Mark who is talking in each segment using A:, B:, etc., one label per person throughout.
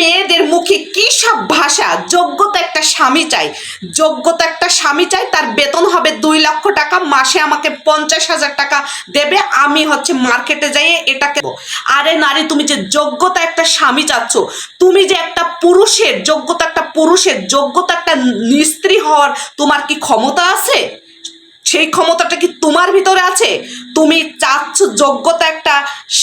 A: মেয়েদের মুখে কি সব ভাষা? যোগ্যতা একটা স্বামী চাই। যোগ্যতা একটা স্বামী চাই, তার বেতন হবে দুই লক্ষ টাকা, মাসে আমাকে পঞ্চাশ হাজার টাকা দেবে, আমি হচ্ছে মার্কেটে যাই এটাকে আরে নারী, তুমি যে যোগ্যতা একটা স্বামী চাচ্ছ, তুমি যে একটা পুরুষের যোগ্যতা একটা পুরুষের যোগ্যতা একটা স্ত্রী হওয়ার তোমার কি ক্ষমতা আছে? সেই ক্ষমতাটা কি তোমার ভিতরে আছে? তুমি চাচ্ছ যোগ্যতা একটা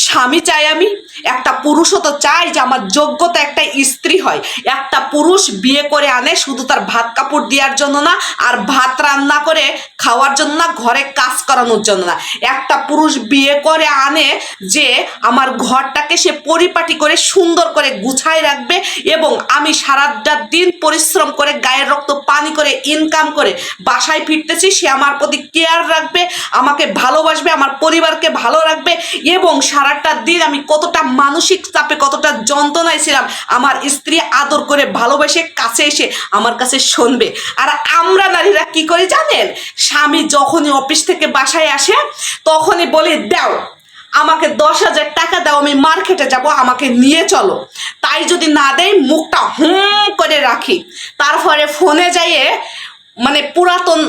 A: স্বামী চাই আমি, একটা পুরুষও তো চাই যে আমার যোগ্যতা একটা স্ত্রী হয়। একটা পুরুষ বিয়ে করে আনে শুধু তার ভাত কাপড় দেওয়ার জন্য না, আর ভাত রান্না করে খাওয়ার জন্য না, ঘরে কাজ করানোর জন্য না। একটা পুরুষ বিয়ে করে আনে যে আমার ঘরটাকে সে পরিপাটি করে, সুন্দর করে গুছায় রাখবে এবং আমি সারাটা দিন পরিশ্রম করে গায়ের রক্ত পানি করে ইনকাম করে বাসায় ফিরতেছি, সে আমার প্রতি কেয়ার রাখবে, আমাকে ভালোবাসবে আমার পরিবারকে ভালো রাখবে এবং সারাটা দিন আমি কতটা মানসিক চাপে, কতটা যন্ত্রণায় ছিলাম, আমার স্ত্রী আদর করে ভালোবেসে কাছে এসে আমার কাছে শুনবে। আর আমরা নারীরা কি করে জানেন? স্বামী যখনই অফিস থেকে বাসায় আসে, তখনই বলি, দাও, আমাকে দশ হাজার টাকা দাও, আমি মার্কেটে যাব, আমাকে নিয়ে চলো। তাই যদি না দেয়, মুখটা হুম করে রাখি। তারপরে ফোনে যাইয়ে মানে পুরাতন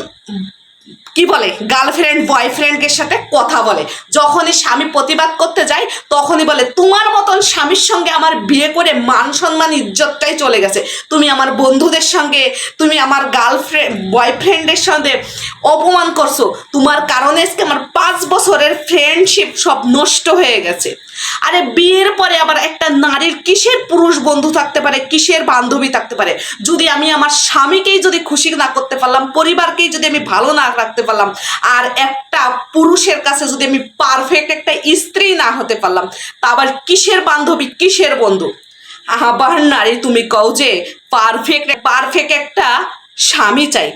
A: কি বলে? গার্লফ্রেন্ড বয়ফ্রেন্ডের সাথে কথা বলে। যখনই স্বামী প্রতিবাদ করতে যায়, তখনই বলে, তোমার মতন স্বামীর সঙ্গে আমার বিয়ে করে মান সম্মান, ইজ্জতটাই চলে গেছে। তুমি আমার বন্ধুদের সঙ্গে, তুমি আমার গার্লফ্রেন্ড বয়ফ্রেন্ডের সঙ্গে অপমান করছ। তোমার কারণে আজকে আমার পাঁচ বছরের ফ্রেন্ডশিপ সব নষ্ট হয়ে গেছে। আরে বিয়ের পরে আবার একটা কিসের পুরুষ বন্ধু থাকতে পারে, কিসের বান্ধবী থাকতে পারে? যদি আমি আমার স্বামীকেই যদি খুশি না করতে পারলাম, পরিবারকেই যদি আমি ভালো না রাখতে পারলাম, আর একটা পুরুষের কাছে যদি আমি পারফেক্ট একটা স্ত্রী না হতে পারলাম, তা আবার কিসের বান্ধবী, কিসের বন্ধু? আবার নারী, তুমি কও যে পারফেক্ট পারফেক্ট একটা স্বামী চাই।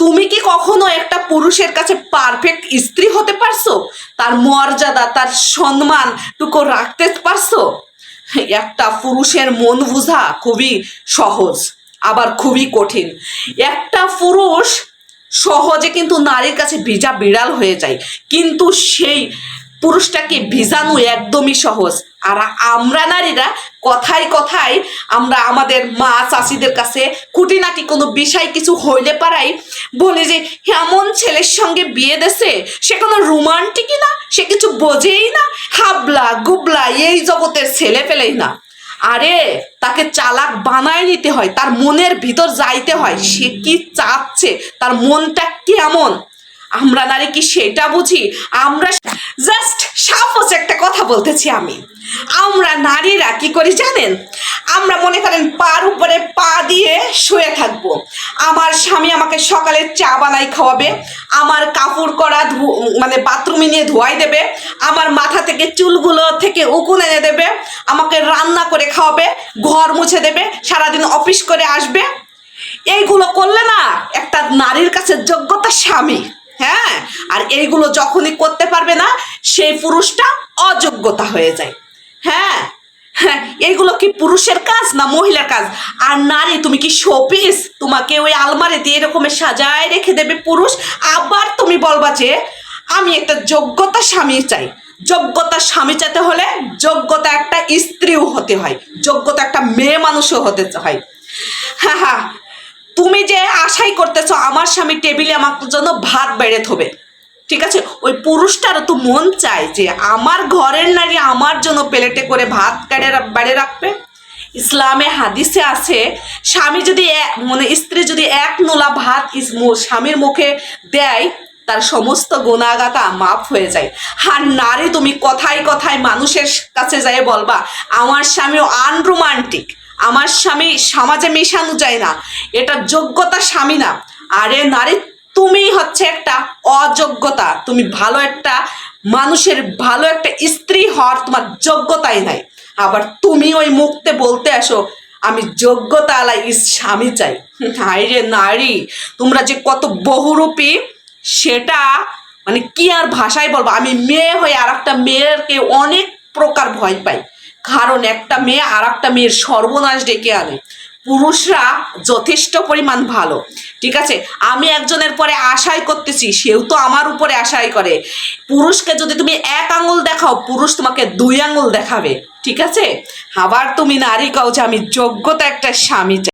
A: তুমি কি কখনো একটা পুরুষের কাছে পারফেক্ট স্ত্রী হতে পারছ? তার মর্যাদা, তার সম্মান টুকু রাখতে পারছ? একটা পুরুষের মন বোঝা খুবই সহজ, আবার খুবই কঠিন। একটা পুরুষ সহজে কিন্তু নারীর কাছে ভিজা বিড়াল হয়ে যায়, কিন্তু সেই পুরুষটাকে ভিজানো একদমই সহজ। আর আমরা নারীরা কথায় কথায় আমরা আমাদের মা চাষিদের কাছে খুঁটিনাটি কোনো বিষয় কিছু হইলে পারাই বলে যে এমন ছেলের সঙ্গে বিয়ে দেছে সে কোনো রোমান্টিকই না, সে কিছু বোঝেই না হাবলা গুবলা এই জগতের ছেলে পেলেই না। আরে, তাকে চালাক বানায় নিতে হয়, তার মনের ভিতর যাইতে হয়, সে কি চাচ্ছে, তার মনটা কেমন? আমরা নারী কি সেটা বুঝি? আমরা জাস্ট সাপোজ একটা কথা বলতেছি আমি। আমরা নারীরা কি করি জানেন? আমরা মনে করেন পার উপরে পা দিয়ে শুয়ে থাকব। আমার স্বামী আমাকে সকালে চা বানাই খাওয়াবে, আমার কাপড় করা মানে বাথরুমে নিয়ে ধোয়াই দেবে, আমার মাথা থেকে চুলগুলো থেকে উকুন এনে দেবে, আমাকে রান্না করে খাওয়াবে, ঘর মুছে দেবে, সারাদিন অফিস করে আসবে। এইগুলো করলে না একটা নারীর কাছে যোগ্যতা স্বামী হ্যাঁ? আর এইগুলো যখনই করতে পারবে না, সেই পুরুষটা অযোগ্যতা হয়ে যায়। হ্যাঁ হ্যাঁ এইগুলো কি পুরুষের কাজ না মহিলার কাজ? আর নারী, তুমি কি শোপিস? তোমাকে ওই আলমারিতে এরকমের সাজায় রেখে দেবে পুরুষ? আবার তুমি বলবা যে, আমি একটা যোগ্যতা স্বামী চাই। যোগ্যতা স্বামী চাইতে হলে যোগ্যতা একটা স্ত্রীও হতে হয়, যোগ্যতা একটা মেয়ে মানুষও হতে হয়। হ্যাঁ হ্যাঁ তুমি যে আশাই করতেছো আমার স্বামী টেবিলে আমার জন্য ভাত বেড়ে থবে। ঠিক আছে? ওই পুরুষটারও তো মন চায় যে আমার ঘরের নারী আমার জন্য প্লেটে করে ভাত রা- বেড়ে রাখবে। ইসলামে হাদিসে আছে, স্বামী যদি মানে স্ত্রী যদি এক নোলা ভাত স্বামীর মুখে দেয়, তার সমস্ত গুণাগাতা মাফ হয়ে যায়। আর নারী তুমি কথায় কথায় মানুষের কাছে যায় বলবা, আমার স্বামী আনরোমান্টিক, আমার স্বামী সমাজে মেশানো যায় না, এটা যোগ্যতা স্বামী না। আরে নারী তুমি হচ্ছে একটা অযোগ্যতা। তুমি ভালো একটা মানুষের ভালো একটা স্ত্রী হওয়ার তোমার যোগ্যতাই নাই। আবার তুমি ওই মুখতে বলতে আসো, আমি যোগ্যতা আলা ইস স্বামী চাই। হাই রে নারী, তোমরা যে কত বহুরূপী, সেটা মানে কি আর ভাষায় বলব? আমি মেয়ে হয়ে আর একটা মেয়েরকে অনেক প্রকার ভয় পাই। কারণ একটা মেয়ে আর একটা মেয়ের সর্বনাশ ডেকে আনে। পুরুষরা যথেষ্ট পরিমাণ ভালো, ঠিক আছে? আমি একজনের পরে আশাই করতেছি, সেও তো আমার উপরে আশাই করে। পুরুষকে যদি তুমি এক আঙুল দেখাও, পুরুষ তোমাকে দুই আঙুল দেখাবে, ঠিক আছে? আবার তুমি নারী কাউ যে আমি যোগ্যতা একটা স্বামী